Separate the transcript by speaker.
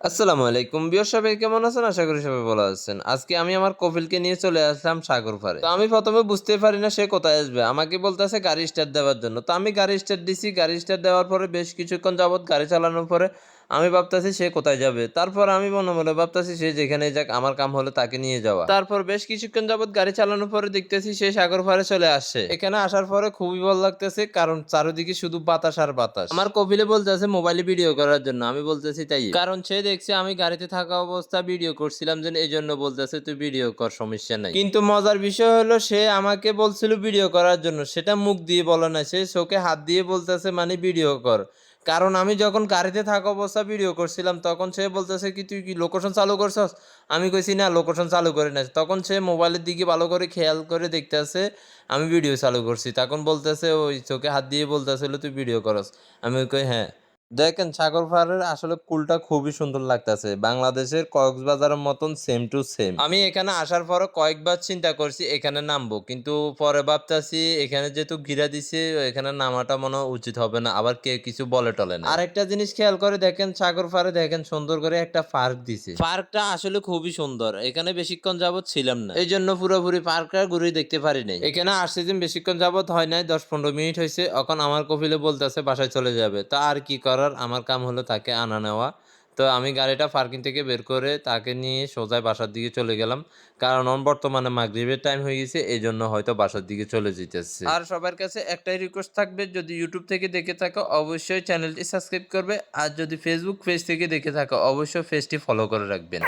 Speaker 1: আসসালামু আলাইকুম। বিয়র সবাই, কেমন আছেন? আশা করি সবাই ভালো আছেন। আজকে আমি আমার কপিলকে নিয়ে চলে আসলাম সাগর পারে তো আমি প্রথমে বুঝতে পারি না সে কোথায় আসবে। আমাকে বলতেছে গাড়ি স্টার্ট দেওয়ার জন্য। তো আমি গাড়ি স্টার্ট দিছি। গাড়ি স্টার্ট দেওয়ার পরে বেশ কিছুক্ষণ যাবত গাড়ি চালানোর পরে আমি ভাবতেছি সে কোথায় যাবে। তারপর আমি মনে মনে ভাবতেছি সে যেখানে যাক, আমার কাম হলো তাকে নিয়ে যাওয়া। তারপর বেশ কিছুক্ষণ যাবত গাড়ি চালানোর পরে দেখতেছি সে সাগর পাড়ে চলে আসছে। এখানে আসার পরে খুবই ভালো লাগতেছে, কারণ চারিদিকে শুধু বাতাস আর বাতাস। আমার কপিলে বলতেছে মোবাইলে ভিডিও করার জন্য, আমি বলতেছি তাই। কারণ সে দেখছে আমি গাড়িতে থাকা অবস্থা ভিডিও করছিলাম যে এই জন্য বলতেছে, তুই ভিডিও কর, সমস্যা নাই। কিন্তু মজার বিষয় হলো, সে আমাকে বলছিল ভিডিও করার জন্য, সেটা মুখ দিয়ে বলে না সে চোখে হাত দিয়ে বলতেছে মানে ভিডিও কর। কারণ আমি যখন গাড়িতে থাকা অবস্থা ভিডিও করছিলাম, তখন সে বলতেছে কি, তুই কি লোকেশন চালু করছস? আমি কইছি, না লোকেশন চালু করে না তখন সে মোবাইলের দিকে ভালো করে খেয়াল করে দেখতেছে, আমি ভিডিও চালু করছি। তখন বলতেছে, ওই চোখে হাত দিয়ে বলতেছিল, তুই ভিডিও করস। আমি কই হ্যাঁ। দেখেন সাগর পাহাড়ের আসলে কুলটা খুবই সুন্দর লাগতেছে। বাংলাদেশের কক্সবাজারের মতন সেম টু সেম আমি এখানে আসার পরে কয়েকবার চিন্তা করছি এখানে নামবো। কিন্তু পরে ভাবতেছি এখানে যেহেতু ঘিরা দিছে, এখানে নামাটা মনে উচিত হবে না। আবার কে কিছু বলে টলে না। আরেকটা জিনিস খেয়াল করে দেখেন সাগর পাড়ে দেখেন সুন্দর করে একটা পার্ক দিছে। পার্কটা আসলে খুবই সুন্দর। এখানে বেশিক্ষণ যাবত ছিলাম না। এই জন্য পুরোপুরি পার্কটা ঘুরে দেখতে পারি নাই। এখানে আসছে দিন বেশিক্ষণ যাবত হয় নাই, দশ পনেরো মিনিট হয়েছে এখন আমার কপিলে বলতেছে বাসায় চলে যাবে। তা আর কি করার আমার কাম হলো তাকে আনা নেওয়া। তো আমি গাড়িটা পার্কিং থেকে বের করে তাকে নিয়ে সোজায় বাসার দিকে চলে গেলাম। কারণ বর্তমানে মাগরীবের টাইম হয়ে গেছে এই জন্য হয়তো বাসার দিকে চলে যেতেছে। আর সবার কাছে একটাই রিকোয়েস্ট থাকবে, যদি ইউটিউব থেকে দেখে থাকো, অবশ্যই চ্যানেলটি সাবস্ক্রাইব করবে। আর যদি ফেসবুক পেজ থেকে দেখে থাকো, অবশ্যই পেজটি ফলো করে রাখবেন।